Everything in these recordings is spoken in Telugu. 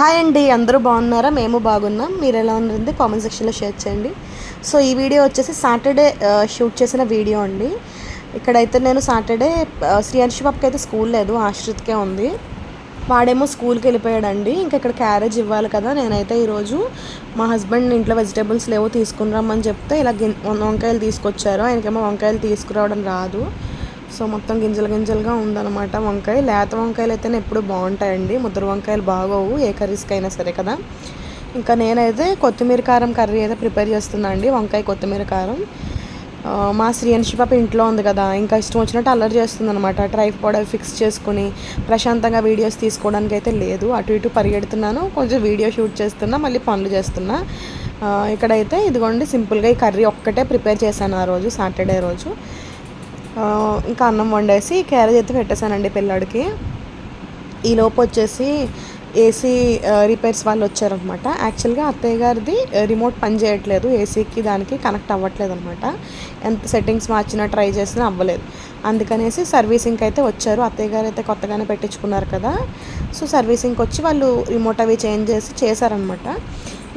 హాయ్ అండి అందరూ బాగున్నారా? మేము బాగున్నాం. మీరు ఎలా ఉన్నారంటే కామెంట్ సెక్షన్లో షేర్ చేయండి. సో ఈ వీడియో వచ్చేసి సాటర్డే షూట్ uh, చేసిన వీడియో అండి. ఇక్కడైతే నేను సాటర్డే uh, శ్రీహర్షి బాబుకి అయితే స్కూల్ లేదు ఆశ్రిత్కే ఉంది. వాడేమో స్కూల్కి వెళ్ళిపోయాడండి. ఇంకా ఇక్కడ క్యారేజ్ ఇవ్వాలి కదా. నేనైతే ఈరోజు మా హస్బెండ్ ఇంట్లో వెజిటేబుల్స్ లేవో తీసుకుని రమ్మని చెప్తే ఇలా గిన్ వంకాయలు తీసుకొచ్చారు. ఆయనకేమో వంకాయలు తీసుకురావడం రాదు. సో మొత్తం గింజలు గింజలుగా ఉందన్నమాట వంకాయ. లేత వంకాయలు అయితేనే ఎప్పుడు బాగుంటాయండి. ముద్ర వంకాయలు బాగోవు ఏ కర్రీస్కి అయినా సరే కదా. ఇంకా నేనైతే కొత్తిమీర కారం కర్రీ అయితే ప్రిపేర్ చేస్తున్నా అండి వంకాయ కొత్తిమీర కారం. మా శ్రీయన్షి పాప ఇంట్లో ఉంది కదా ఇంకా ఇష్టం వచ్చినట్టు అల్లరి చేస్తుంది అనమాట ట్రైఫ్ పౌడర్ ఫిక్స్ చేసుకుని ప్రశాంతంగా వీడియోస్ తీసుకోవడానికి అయితే లేదు. అటు ఇటు పరిగెడుతున్నాను కొంచెం వీడియో షూట్ చేస్తున్నా మళ్ళీ పనులు చేస్తున్నా. ఇక్కడైతే ఇదిగోండి సింపుల్గా ఈ కర్రీ ఒక్కటే ప్రిపేర్ చేశాను ఆ రోజు సాటర్డే రోజు. ఇంకా అన్నం వండేసి క్యారేజ్ అయితే పెట్టేశానండి పిల్లాడికి. ఈలోపు వచ్చేసి ఏసీ రిపేర్స్ వాళ్ళు వచ్చారనమాట యాక్చువల్గా అత్తయ్య గారిది రిమోట్ పని చేయట్లేదు. ఏసీకి దానికి కనెక్ట్ అవ్వట్లేదు అనమాట ఎంత సెట్టింగ్స్ మార్చినా ట్రై చేసినా అవ్వలేదు. అందుకనేసి సర్వీసింగ్కి అయితే వచ్చారు. అత్తయ్య గారు అయితే కొత్తగానే పెట్టించుకున్నారు కదా. సో సర్వీసింగ్కి వచ్చి వాళ్ళు రిమోట్ అవి చేంజ్ చేసి చేశారనమాట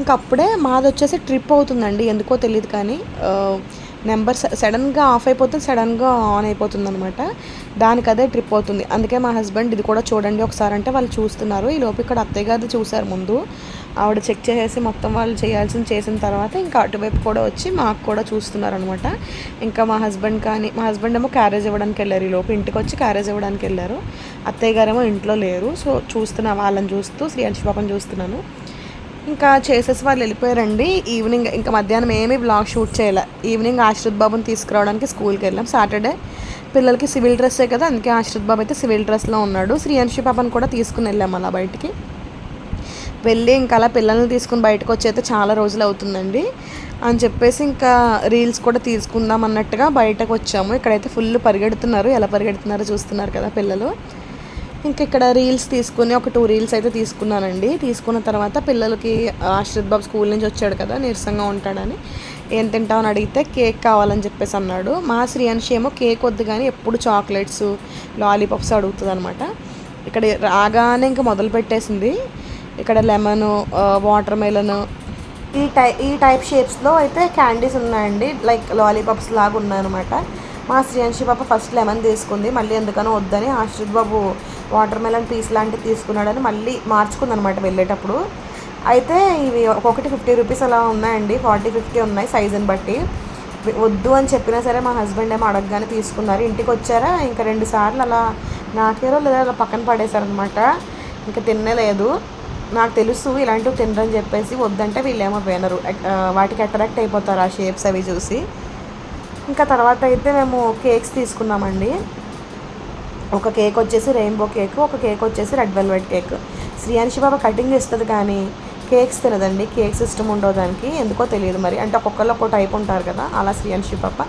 ఇంకా అప్పుడే మాది వచ్చేసి ట్రిప్ అవుతుందండి. ఎందుకో తెలియదు కానీ నెంబర్ సడన్గా ఆఫ్ అయిపోతుంది సడన్గా ఆన్ అయిపోతుంది అనమాట దానికి అదే ట్రిప్ అవుతుంది. అందుకే మా హస్బెండ్ ఇది కూడా చూడండి ఒకసారి అంటే వాళ్ళు చూస్తున్నారు. ఈ లోపు ఇక్కడ అత్తయ్య గారు చూశారు ముందు. ఆవిడ చెక్ చేసేసి మొత్తం వాళ్ళు చేయాల్సింది చేసిన తర్వాత ఇంకా అటువైపు కూడా వచ్చి మాకు కూడా చూస్తున్నారు అనమాట ఇంకా మా హస్బెండ్ కానీ మా హస్బెండ్ ఏమో క్యారేజ్ ఇవ్వడానికి వెళ్ళారు ఈ లోపు. ఇంటికి వచ్చి క్యారేజ్ ఇవ్వడానికి వెళ్ళారు. అత్తయ్య గారేమో ఇంట్లో లేరు. సో చూస్తున్నా వాళ్ళని చూస్తూ శ్రీయాంశి పాపం చూస్తున్నాను. ఇంకా చేసేసి వాళ్ళు వెళ్ళిపోయారండి. ఈవినింగ్ ఇంకా మధ్యాహ్నం ఏమీ బ్లాగ్ షూట్ చేయలే. ఈవినింగ్ ఆశ్రిత్ బాబుని తీసుకురావడానికి స్కూల్కి వెళ్ళాం. సాటర్డే పిల్లలకి సివిల్ డ్రెస్సే కదా అందుకే ఆశ్రిత్ బాబు అయితే సివిల్ డ్రెస్లో ఉన్నాడు. శ్రీయాంశి పాపని కూడా తీసుకుని వెళ్ళాం అలా బయటికి. వెళ్ళి ఇంకా అలా పిల్లల్ని తీసుకుని బయటకు వచ్చి అయితే చాలా రోజులు అవుతుందండి. అని చెప్పేసి ఇంకా రీల్స్ కూడా తీసుకుందాం అన్నట్టుగా బయటకు వచ్చాము. ఇక్కడైతే ఫుల్ పరిగెడుతున్నారు. ఎలా పరిగెడుతున్నారో చూస్తున్నారు కదా పిల్లలు. ఇంకా ఇక్కడ రీల్స్ తీసుకుని ఒక టూ రీల్స్ అయితే తీసుకున్నానండి. తీసుకున్న తర్వాత పిల్లలకి ఆశ్రిత్ బాబు స్కూల్ నుంచి వచ్చాడు కదా నీరసంగా ఉంటాడని. ఏం తింటామని అడిగితే కేక్ కావాలని చెప్పేసి అన్నాడు. మా శ్రీయాన్షి ఏమో కేక్ వద్దు కానీ ఎప్పుడు చాక్లెట్స్ లాలీపాప్స్ అడుగుతుంది అనమాట ఇక్కడ రాగానే ఇంకా మొదలు పెట్టేసింది. ఇక్కడ లెమన్ వాటర్ మెలన్. ఈ టై ఈ టైప్ షేప్స్లో అయితే క్యాండీస్ ఉన్నాయండి. లైక్ లాలీపాప్స్ లాగా ఉన్నాయన్నమాట. మా శ్రీయాంశి పాప ఫస్ట్ లెమన్ తీసుకుంది. మళ్ళీ ఎందుకనో వద్దని ఆశ్రిత్ బాబు వాటర్ మెలన్ పీస్ లాంటివి తీసుకున్నాడని మళ్ళీ మార్చుకుందనమాట వెళ్ళేటప్పుడు. అయితే ఇవి ఒక్కొక్కటి ఫిఫ్టీ రూపీస్ అలా ఉన్నాయండి. ఫార్టీ ఫిఫ్టీ ఉన్నాయి సైజుని బట్టి. వద్దు అని చెప్పినా సరే మా హస్బెండ్ ఏమో అడగగానే తీసుకున్నారు. ఇంటికి వచ్చారా? ఇంకా రెండు సార్లు అలా నాకేరో లేదా అలా పక్కన పడేశారనమాట. ఇంకా తినలేదు నాకు తెలుసు ఇలాంటివి తినరని చెప్పేసి వద్దంటే వీళ్ళేమో వినరు. వాటికి అట్రాక్ట్ అయిపోతారు ఆ షేప్స్ అవి చూసి. ఇంకా తర్వాత అయితే మేము కేక్స్ తీసుకున్నామండి. ఒక కేక్ వచ్చేసి రెయిన్బో కేక్ ఒక కేక్ వచ్చేసి రెడ్ వెల్వెట్ కేక్. శ్రీయాన్షి బాబా కటింగ్ ఇస్తుంది కానీ కేక్స్ తినదండి. కేక్ సిస్టమ్ ఉండవు దానికి. ఎందుకో తెలియదు మరి. అంటే ఒక్కొక్కరు ఒక్కో టైప్ ఉంటారు కదా అలా శ్రీయాన్షి పాప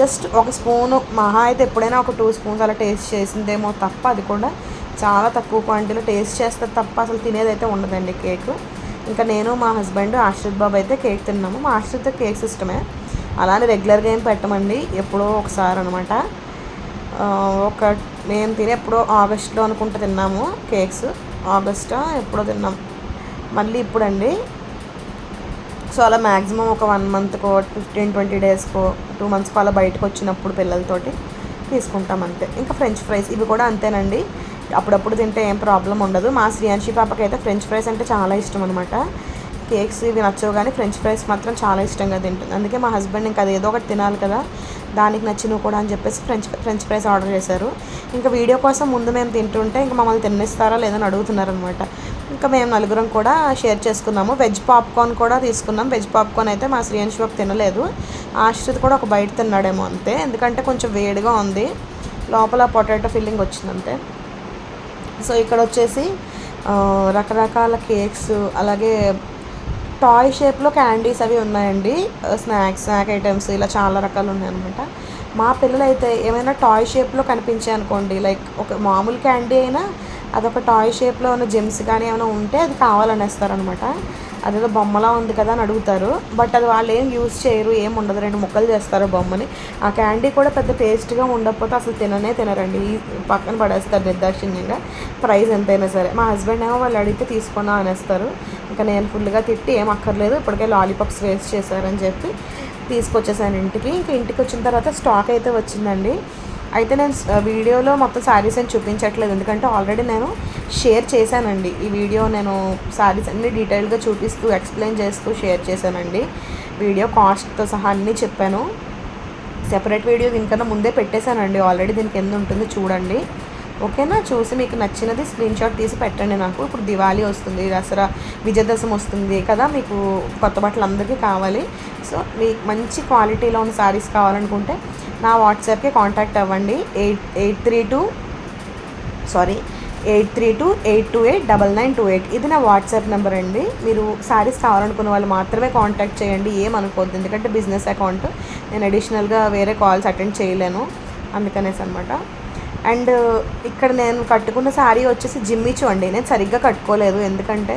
జస్ట్ ఒక స్పూను మహా అయితే ఎప్పుడైనా ఒక టూ స్పూన్స్ అలా టేస్ట్ చేసిందేమో తప్ప అది కూడా చాలా తక్కువ క్వాంటిటీలో టేస్ట్ చేస్తే తప్ప అసలు తినేది అయితే ఉండదండి కేక్. ఇంకా నేను మా హస్బెండ్ ఆశ్రిత్ బాబు అయితే కేక్ తిన్నాము. మా ఆశ్రిత్ కేక్ సిస్టమే అలానే రెగ్యులర్గా ఏం పెట్టమండి? ఎప్పుడో ఒకసారి అనమాట ఒక మేము తినే ఎప్పుడో ఆగస్ట్లో అనుకుంటూ తిన్నాము కేక్స్. ఆగస్ట్ ఎప్పుడో తిన్నాం. మళ్ళీ ఇప్పుడండి. సో అలా మ్యాక్సిమం ఒక వన్ మంత్కో ఫిఫ్టీన్ ట్వంటీ డేస్కో టూ మంత్స్కో అలా బయటకు వచ్చినప్పుడు పిల్లలతోటి తీసుకుంటాం అంతే. ఇంకా ఫ్రెంచ్ ఫ్రైస్ ఇవి కూడా అంతేనండి. అప్పుడప్పుడు తింటే ఏం ప్రాబ్లం ఉండదు. మా శ్రీయాంశి పాపకి అయితే ఫ్రెంచ్ ఫ్రైస్ అంటే చాలా ఇష్టం అనమాట కేక్స్ ఇవి నచ్చవు కానీ ఫ్రెంచ్ ఫ్రైస్ మాత్రం చాలా ఇష్టంగా తింటుంది. అందుకే మా హస్బెండ్ ఇంకా అది ఏదో ఒకటి తినాలి కదా. దానికి నచ్చినవి కూడా అని చెప్పేసి ఫ్రెంచ్ ఫ్రెంచ్ ఫ్రైస్ ఆర్డర్ చేశారు. ఇంకా వీడియో కోసం ముందు మేము తింటుంటే ఇంకా మమ్మల్ని తిన్నిస్తారా లేదని అడుగుతున్నారనమాట ఇంకా మేము నలుగురం కూడా షేర్ చేసుకున్నాము. వెజ్ పాప్కార్న్ కూడా తీసుకున్నాం. వెజ్ పాప్కార్న్ అయితే మా శ్రీ బాబు తినలేదు. ఆశ్రిత్ కూడా ఒక బయట తిన్నాడేమో అంతే. ఎందుకంటే కొంచెం వేడిగా ఉంది. లోపల పొటాటో ఫిల్లింగ్ వచ్చిందంతే సో ఇక్కడ వచ్చేసి రకరకాల కేక్స్ అలాగే టాయ్ షేప్లో క్యాండీస్ అవి ఉన్నాయండి. స్నాక్స్ స్నాక్ ఐటమ్స్ ఇలా చాలా రకాలు ఉన్నాయన్నమాట. మా పిల్లలు అయితే ఏమైనా టాయ్ షేప్లో కనిపించాయి అనుకోండి లైక్ ఒక మామూలు క్యాండీ అయినా అదొక టాయ్ షేప్లో ఉన్న జెమ్స్ కానీ ఏమైనా ఉంటే అది కావాలనేస్తారనమాట అదేదో బొమ్మలా ఉంది కదా అని అడుగుతారు. బట్ అది వాళ్ళు ఏం యూజ్ చేయరు ఏం ఉండదు. రెండు ముక్కలు చేస్తారు బొమ్మని. ఆ క్యాండీ కూడా పెద్ద టేస్ట్గా ఉండకపోతే అసలు తిననే తినరండి. ఈ పక్కన పడేస్తారు నిర్దాక్షిణ్యంగా. ప్రైస్ ఎంతైనా సరే. మా హస్బెండ్ ఏమో వాళ్ళు అడిగితే తీసుకున్నా అనేస్తారు. ఇంకా నేను ఫుల్గా తిట్టి ఏం అక్కర్లేదు ఇప్పటికే లాలీపాప్స్ వేస్ట్ చేశారని చెప్పి తీసుకొచ్చేసాను ఇంటికి. ఇంకా ఇంటికి వచ్చిన తర్వాత స్టాక్ అయితే వచ్చిందండి. అయితే నేను వీడియోలో మొత్తం శారీస్ అని చూపించట్లేదు. ఎందుకంటే ఆల్రెడీ నేను షేర్ చేశానండి. ఈ వీడియో నేను శారీస్ అన్ని డీటెయిల్గా చూపిస్తూ ఎక్స్ప్లెయిన్ చేస్తూ షేర్ చేశానండి. వీడియో కాస్ట్తో సహా అన్నీ చెప్పాను. సెపరేట్ వీడియో దీనికన్నా ముందే పెట్టేశానండి. ఆల్రెడీ దీనికి ఎంత ఉంటుంది చూడండి. ఓకేనా? చూసి మీకు నచ్చినది స్క్రీన్ షాట్ తీసి పెట్టండి నాకు. ఇప్పుడు దివాళీ వస్తుంది దసరా విజయదశమి వస్తుంది కదా మీకు కొత్త బట్టలు అందరికీ కావాలి. సో మీకు మంచి క్వాలిటీలో ఉన్న శారీస్ కావాలనుకుంటే నా వాట్సాప్కి కాంటాక్ట్ అవ్వండి. Eight eight three two sorry eight three two eight two eight double nine two eight. ఇది నా వాట్సాప్ నెంబర్ అండి. మీరు శారీస్ కావాలనుకున్న వాళ్ళు మాత్రమే కాంటాక్ట్ చేయండి. ఏమనుకోవద్దు ఎందుకంటే బిజినెస్ అకౌంట్ నేను అడిషనల్గా వేరే కాల్స్ అటెండ్ చేయలేను. అందుకనేసి అనమాట అండ్ ఇక్కడ నేను కట్టుకున్న శారీ వచ్చేసి జిమ్మిచు అండి నేను సరిగ్గా కట్టుకోలేదు. ఎందుకంటే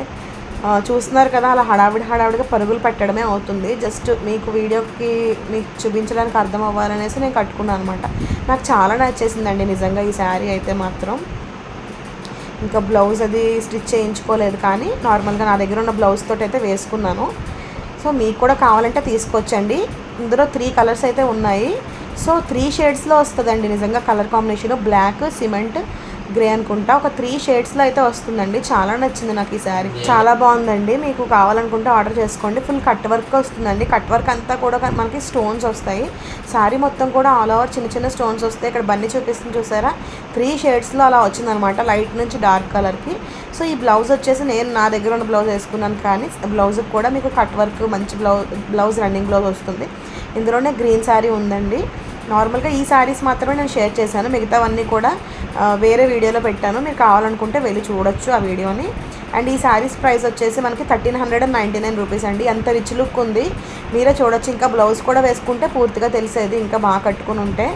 చూస్తున్నారు కదా అలా హడావిడి హడావిడిగా పరుగులు పెట్టడమే అవుతుంది. జస్ట్ మీకు వీడియోకి మీకు చూపించడానికి అర్థం అవ్వాలనేసి నేను కట్టుకున్నాను అనమాట నాకు చాలా నచ్చేసిందండి నిజంగా ఈ శారీ అయితే మాత్రం. ఇంకా బ్లౌజ్ అది స్టిచ్ చేయించుకోలేదు కానీ నార్మల్గా నా దగ్గర ఉన్న బ్లౌజ్ తోటి అయితే వేసుకున్నాను. సో మీకు కూడా కావాలంటే తీసుకొచ్చండి. ఇందులో త్రీ కలర్స్ అయితే ఉన్నాయి. సో త్రీ షేడ్స్లో వస్తుందండి నిజంగా colour combination. Black cement grey అనుకుంటా. ఒక త్రీ షేడ్స్లో అయితే వస్తుందండి. చాలా నచ్చింది నాకు ఈ శారీ. చాలా బాగుందండి. మీకు కావాలనుకుంటే ఆర్డర్ చేసుకోండి. ఫుల్ కట్ వర్క్ వస్తుందండి. కట్ వర్క్ అంతా కూడా మనకి స్టోన్స్ వస్తాయి. శారీ మొత్తం కూడా ఆల్ ఓవర్ చిన్న చిన్న స్టోన్స్ వస్తాయి. ఇక్కడ బన్నీ చూపిస్తుంది చూసారా? త్రీ షేడ్స్లో అలా వచ్చిందనమాట. లైట్ నుంచి డార్క్ కలర్కి. సో ఈ బ్లౌజ్ వచ్చేసి నేను నా దగ్గర ఉన్న బ్లౌజ్ వేసుకున్నాను కానీ బ్లౌజ్కి కూడా మీకు కట్ వర్క్ మంచి బ్లౌజ్ బ్లౌజ్ రన్నింగ్ బ్లౌజ్ వస్తుంది. ఇందులోనే గ్రీన్ శారీ ఉందండి. నార్మల్గా ఈ శారీస్ మాత్రమే నేను షేర్ చేశాను. మిగతావన్నీ కూడా వేరే వీడియోలో పెట్టాను. మీరు కావాలనుకుంటే వెళ్ళి చూడొచ్చు ఆ వీడియోని. అండ్ ఈ శారీస్ ప్రైస్ వచ్చేసి మనకి thirteen hundred and ninety nine rupees అండి. ఎంత రిచ్ లుక్ ఉంది. మీరే చూడొచ్చు. ఇంకా బ్లౌజ్ కూడా వేసుకుంటే పూర్తిగా తెలిసేది. ఇంకా బాగా కట్టుకుని ఉంటే.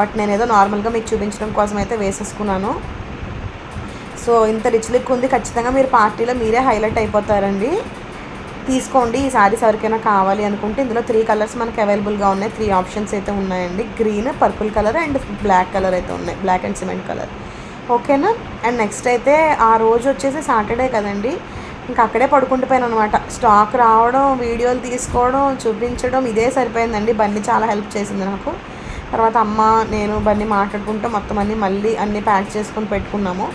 బట్ నేనేదో నార్మల్గా మీకు చూపించడం కోసం అయితే వేసేసుకున్నాను. సో ఇంత రిచ్ లుక్ ఉంది. ఖచ్చితంగా మీరు పార్టీలో మీరే హైలైట్ అయిపోతారండి. తీసుకోండి. ఈ శారీస్ ఎవరికైనా కావాలి అనుకుంటే ఇందులో త్రీ కలర్స్ మనకి అవైలబుల్గా ఉన్నాయి. త్రీ ఆప్షన్స్ అయితే ఉన్నాయండి. Green purple colour and black colour అయితే ఉన్నాయి. బ్లాక్ అండ్ సిమెంట్ కలర్ ఓకేనా అండ్ నెక్స్ట్ అయితే ఆ రోజు వచ్చేసి సాటర్డే కదండి. ఇంకా అక్కడే పడుకుంటుపోయాను అనమాట స్టాక్ రావడం వీడియోలు తీసుకోవడం చూపించడం ఇదే సరిపోయిందండి. బన్నీ చాలా హెల్ప్ చేసింది నాకు. తర్వాత అమ్మ నేను బన్నీ మాట్లాడుకుంటూ మొత్తం అన్నీ మళ్ళీ అన్నీ ప్యాక్ చేసుకొని పెట్టుకున్నాము.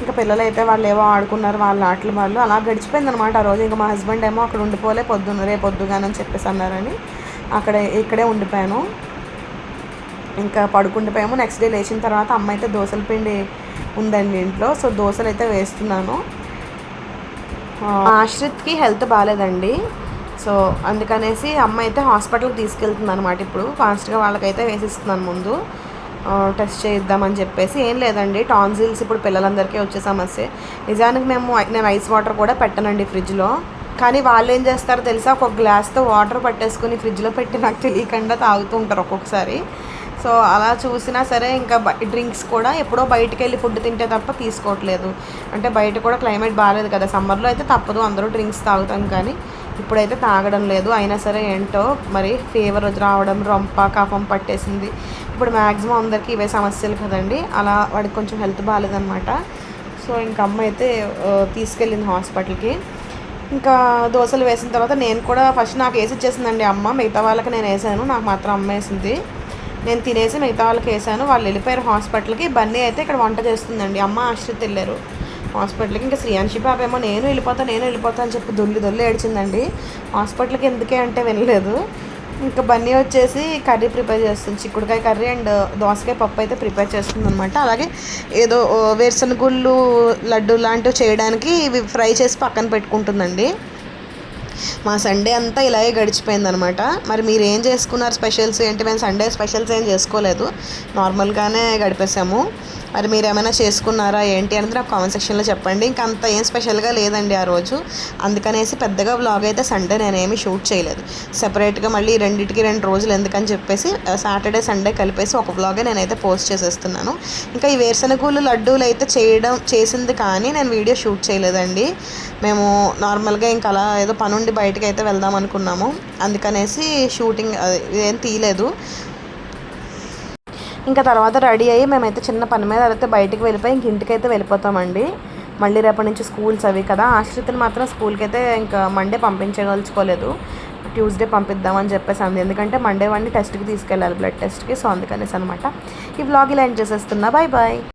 ఇంకా పిల్లలు అయితే వాళ్ళు ఏవో ఆడుకున్నారు వాళ్ళ ఆటలు వాళ్ళు. అలా గడిచిపోయింది అనమాట ఆ రోజు. ఇంకా మా హస్బెండ్ ఏమో అక్కడ ఉండిపోలే పొద్దున్న రేపు పొద్దుగానని చెప్పేసి అన్నారని. అక్కడ ఇక్కడే ఉండిపోయాను. ఇంకా పడుకుండిపోయాము నెక్స్ట్ డే లేచిన తర్వాత అమ్మ అయితే దోశల పిండి ఉందండి ఇంట్లో. సో దోశలు అయితే వేస్తున్నాను. ఆశ్రిత్కి హెల్త్ బాగాలేదండి. సో అందుకనేసి అమ్మ అయితే హాస్పిటల్కి తీసుకెళ్తుంది అనమాట ఇప్పుడు. ఫాస్ట్గా వాళ్ళకైతే వేసిస్తున్నాను ముందు. టెస్ట్ చేయిద్దామని చెప్పేసి ఏం లేదండి. టాన్సిల్స్ ఇప్పుడు పిల్లలందరికీ వచ్చే సమస్య. నిజానికి మేము నేను ఐస్ వాటర్ కూడా పెట్టనండి ఫ్రిడ్జ్లో. కానీ వాళ్ళు ఏం చేస్తారో తెలుసా? ఒక గ్లాస్తో వాటర్ పట్టేసుకుని ఫ్రిడ్జ్లో పెట్టి నాకు తెలియకుండా తాగుతూ ఉంటారు ఒక్కొక్కసారి. సో అలా చూసినా సరే ఇంకా డ్రింక్స్ కూడా ఎప్పుడో బయటకు వెళ్ళి ఫుడ్ తింటే తప్ప తీసుకోవట్లేదు. అంటే బయట కూడా క్లైమేట్ బాగాలేదు కదా. సమ్మర్లో అయితే తప్పదు అందరూ డ్రింక్స్ తాగుతాం కానీ ఇప్పుడైతే తాగడం లేదు. అయినా సరే ఏంటో మరి ఫీవర్ రావడం రొంప కఫం పట్టేసింది. ఇప్పుడు మ్యాక్సిమం అందరికీ ఇవే సమస్యలు కదండి. అలా వాడికి కొంచెం హెల్త్ బాగాలేదనమాట సో ఇంకా అమ్మ అయితే తీసుకెళ్ళింది హాస్పిటల్కి. ఇంకా దోశలు వేసిన తర్వాత నేను కూడా ఫస్ట్ నాకు వేసి ఇచ్చేసిందండి అమ్మ. మిగతా వాళ్ళకి నేను వేసాను. నాకు మాత్రం అమ్మ వేసింది. నేను తినేసి మిగతా వాళ్ళకి వేసాను. వాళ్ళు వెళ్ళిపోయారు హాస్పిటల్కి. బన్నీ అయితే ఇక్కడ వంట చేస్తుందండి. అమ్మ ఆశ్రిత్ వెళ్ళారు హాస్పిటల్కి. ఇంకా శ్రీయాంశి పాప ఏమో నేను వెళ్ళిపోతా నేను వెళ్ళిపోతా అని చెప్పి దొల్లి దొల్లి ఏడ్చిందండి. హాస్పిటల్కి ఎందుకే అంటే వెళ్ళలేదు ఇంకా బన్నీ వచ్చేసి కర్రీ ప్రిపేర్ చేస్తుంది. చిక్కుడుకాయ కర్రీ అండ్ దోసకాయ పప్పు అయితే ప్రిపేర్ చేస్తుంది అనమాట అలాగే ఏదో వేరుశనగుళ్ళు లడ్డు లాంటివి చేయడానికి ఇవి ఫ్రై చేసి పక్కన పెట్టుకుంటుందండి. మా సండే అంతా ఇలాగే గడిచిపోయింది అనమాట మరి మీరు ఏం చేసుకున్నారు స్పెషల్స్? ఏంటి మేము సండే స్పెషల్స్ ఏం చేసుకోలేదు. నార్మల్గానే గడిపేసాము మరి మీరు ఏమైనా చేసుకున్నారా ఏంటి అనేది నాకు కామెంట్ సెక్షన్లో చెప్పండి. ఇంకా అంత ఏం స్పెషల్గా లేదండి ఆ రోజు. అందుకనేసి పెద్దగా వ్లాగ్ అయితే సండే నేనేమి షూట్ చేయలేదు. సెపరేట్గా మళ్ళీ రెండింటికి రెండు రోజులు ఎందుకని చెప్పేసి సాటర్డే సండే కలిపేసి ఒక వ్లాగే నేనైతే పోస్ట్ చేసేస్తున్నాను. ఇంకా ఈ వేరుశనగూలు లడ్డూలు అయితే చేయడం చేసింది కానీ నేను వీడియో షూట్ చేయలేదండి. మేము నార్మల్గా ఇంకా అలా ఏదో పనుండి బయటకు అయితే వెళ్దాం అనుకున్నాము. అందుకనేసి షూటింగ్ ఏం తీయలేదు. ఇంకా తర్వాత రెడీ అయ్యి మేమైతే చిన్న పని మీద అయితే బయటికి వెళ్ళిపోయి ఇంక ఇంటికైతే వెళ్ళిపోతామండి. మళ్ళీ రేపటి నుంచి స్కూల్స్ అవి కదా. ఆశ్రితులు మాత్రం స్కూల్కి అయితే ఇంకా మండే పంపించదలుచుకోలేదు. ట్యూస్డే పంపిద్దామని చెప్పేసి అంది. ఎందుకంటే మండే వాడిని టెస్ట్కి తీసుకెళ్ళాలి బ్లడ్ టెస్ట్కి సో అందుకనేసి అనమాట ఈ బ్లాగ్ ఇలా ఎండ్ చేసేస్తున్నా. Bye bye